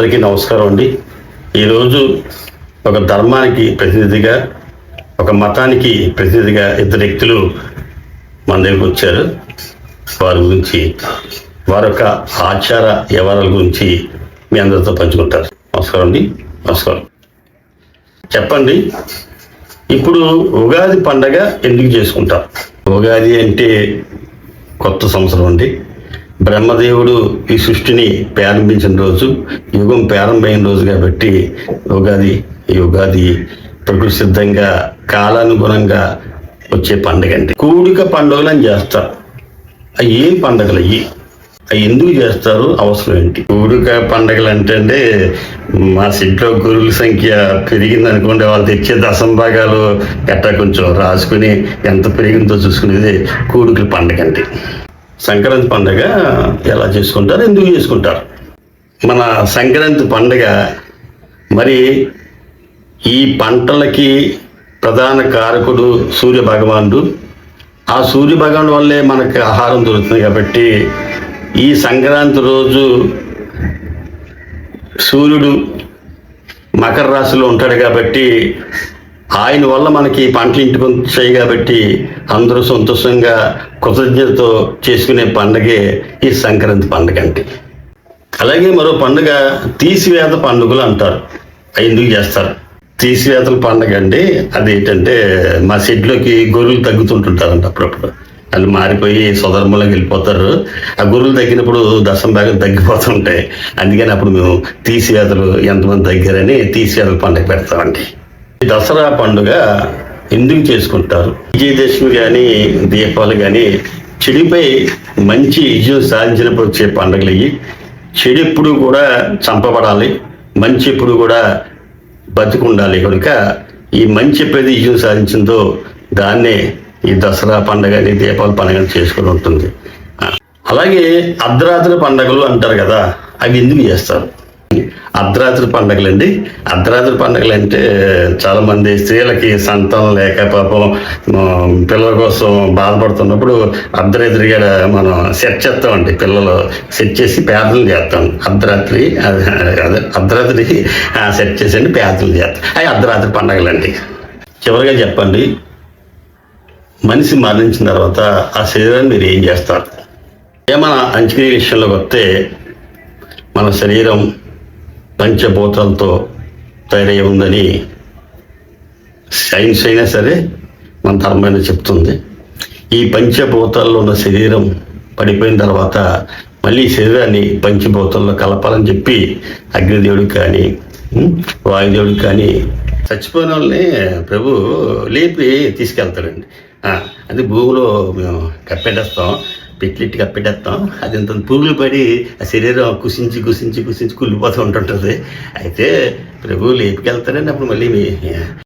అందరికీ నమస్కారం అండి. ఈరోజు ఒక ధర్మానికి ప్రతినిధిగా ఒక మతానికి ప్రతినిధిగా ఇద్దరు వ్యక్తులు మన దగ్గరికి వచ్చారు. వారి గురించి వారి యొక్క ఆచార వ్యవహారాల గురించి మీ అందరితో పంచుకుంటారు. నమస్కారం అండి. నమస్కారం. చెప్పండి. ఇప్పుడు ఉగాది పండగ ఎందుకు చేసుకుంటారు ఉగాది అంటే కొత్త సంవత్సరం అండి. బ్రహ్మదేవుడు ఈ సృష్టిని ప్రారంభించిన రోజు యుగం ప్రారంభమైన రోజు కాబట్టి ఉగాది ఈ ఉగాది ప్రకృతి సిద్ధంగా కాలానుగుణంగా వచ్చే పండుగ అండి. కూడిక పండుగలు అని చేస్తారు. అవి ఏం పండుగలు అయ్యి? అవి ఎందుకు చేస్తారు? అవసరం ఏంటి? కూడిక పండుగలు అంటే అంటే మా సిట్లో గురువుల సంఖ్య పెరిగింది అనుకోండి వాళ్ళు తెచ్చే దశంభాగాలు ఎట్టా కొంచెం రాసుకుని ఎంత పెరిగిందో చూసుకునేది కూడికల పండుగ అండి. సంక్రాంతి పండగ ఎలా చేసుకుంటారు ఎందుకు చేసుకుంటారు? మన సంక్రాంతి పండగ మరి ఈ పంటలకి ప్రధాన కారకుడు సూర్య భగవానుడు. ఆ సూర్య భగవాను వల్లే మనకు ఆహారం దొరుకుతుంది కాబట్టి ఈ సంక్రాంతి రోజు సూర్యుడు మకర రాశిలో ఉంటాడు కాబట్టి ఆయన వల్ల మనకి పంటలు ఇంటి వచ్చాయి కాబట్టి అందరూ సంతోషంగా కృతజ్ఞతతో చేసుకునే పండుగే ఈ సంక్రాంతి పండుగ అంటే అలాగే మరో పండుగ తీసివేత పండుగలు అంటారు. ఎందుకు చేస్తారు? తీసివేతల పండుగ అండి అదేంటంటే మా షెడ్లోకి గొర్రెలు తగ్గుతుంటుంటారంట అప్పుడప్పుడు. వాళ్ళు మారిపోయి స్వధర్మంలోకి వెళ్ళిపోతారు. ఆ గొర్రెలు తగ్గినప్పుడు దశం భాగం తగ్గిపోతుంటాయి. అందుకని అప్పుడు మేము తీసివేతలు ఎంతమంది తగ్గారని తీసివేతల పండుగ పెడతామండి. దసరా పండుగ ఎందుకు చేసుకుంటారు? విజయదశమి కానీ దీపాలు కానీ చెడుపై మంచి విజయం సాధించినప్పుడు వచ్చే పండుగలు ఇవి. చెడు ఎప్పుడు కూడా చంపబడాలి. మంచి ఎప్పుడు కూడా బతికుండాలి కనుక ఈ మంచి ఎప్పుడైతే విజయం సాధించిందో దాన్నే ఈ దసరా పండగని దీపావళి పండుగ చేసుకుని ఉంటుంది. అలాగే అర్ధరాత్రి పండుగలు అంటారు కదా అవి ఎందుకు చేస్తారు? అర్ధరాత్రి పండగలండి. అర్ధరాత్రి పండగలు అంటే చాలామంది స్త్రీలకి సంతానం లేక పాపం పిల్లల కోసం బాధపడుతున్నప్పుడు అర్ధరాత్రిగా మనం సెట్ చేస్తామండి. పిల్లలు సెట్ చేసి పేదలు చేస్తాం. అర్ధరాత్రి అదే అర్ధరాత్రి సెట్ చేసేయండి పేదలు చేస్తాం. అవి అర్ధరాత్రి పండగలండి. చివరిగా చెప్పండి. మనిషి మరణించిన తర్వాత ఆ శరీరాన్ని మీరు ఏం చేస్తారు? ఏమైనా అంచనీయ విషయంలోకి వస్తే మన శరీరం పంచభూతాలతో తయారై ఉందని సైన్స్ అయినా సరే మన ధర్మైనా చెప్తుంది. ఈ పంచభూతాల్లో ఉన్న శరీరం పడిపోయిన తర్వాత మళ్ళీ శరీరాన్ని పంచభూతాల్లో కలపాలని చెప్పి అగ్నిదేవుడికి కానీ వాయుదేవుడికి కానీ చచ్చిపోయిన వాళ్ళని ప్రభు లేపి తీసుకెళ్తాడండి. అది భూమిలో మేము కప్పెట్టేస్తాం పెట్లిట్టి కప్పెట్టేస్తాం. అది ఇంత పురుగులు పడి ఆ శరీరం కుసించి కుసించి కుసించి కుళ్ళిపోతూ ఉంటుంటుంది. అయితే ప్రభువులు లేపుకెళ్తారండి అప్పుడు మళ్ళీ మీ